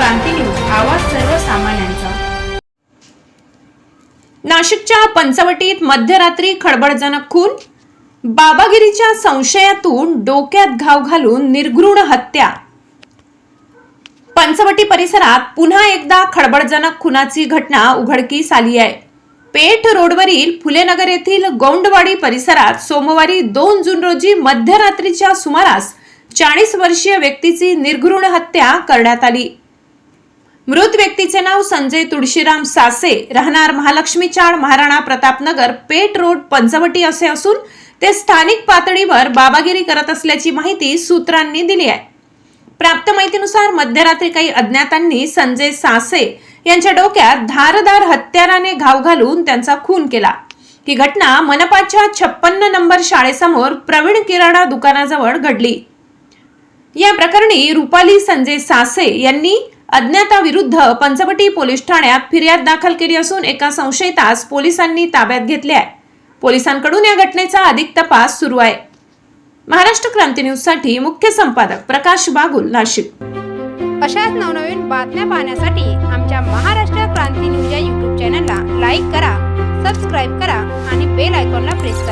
क्रांती news आवाज सर्वसामान्यांचा. नाशिकच्या पंचवटीत मध्यरात्री खळबळजनक खून? बाबागिरीच्या संशयातून डोक्यात घाव घालून निर्घृण हत्या. पंचवटी परिसरात पुन्हा एकदा खळबळजनक खुनाची घटना उघडकीस आली आहे. पेठ रोडवरील फुलेनगर येथील गौंडवाडी परिसरात सोमवारी दोन जून रोजी मध्यरात्रीच्या सुमारास चाळीस वर्षीय व्यक्तीची निर्घृण हत्या करण्यात आली. मृत व्यक्तीचे नाव संजय तुळशीराम सासे राहणार महालक्ष्मी चाळ महाराणा प्रतापनगर पेट रोड पंचवटी असे असून ते स्थानिक पातळीवर बाबागिरी करत असल्याची माहिती सूत्रांनी दिली आहे. प्राप्त माहितीनुसार मध्यरात्री काही अज्ञातांनी संजय सासे यांच्या डोक्यात धारदार हत्याराने घाव घालून त्यांचा खून केला. ही घटना मनपाच्या छप्पन्न नंबर शाळेसमोर प्रवीण किराणा दुकानाजवळ घडली. या प्रकरणी रुपाली संजय सासे यांनी अज्ञाताविरुद्ध पंचवटी पोलीस ठाण्यात फिर्याद दाखल केली असून एका संशयितास पोलिसांनी ताब्यात घेतले आहे. पोलिसांकडून या घटनेचा अधिक तपास सुरू आहे. महाराष्ट्र क्रांती न्यूजसाठी मुख्य संपादक प्रकाश बागुल नाशिक. अशाच नवनवीन बातम्या पाहण्यासाठी आमच्या महाराष्ट्र क्रांती न्यूज या यूट्यूब चॅनलला लाईक करा सबस्क्राईब करा आणि बेल आयकॉनला प्रेस करा.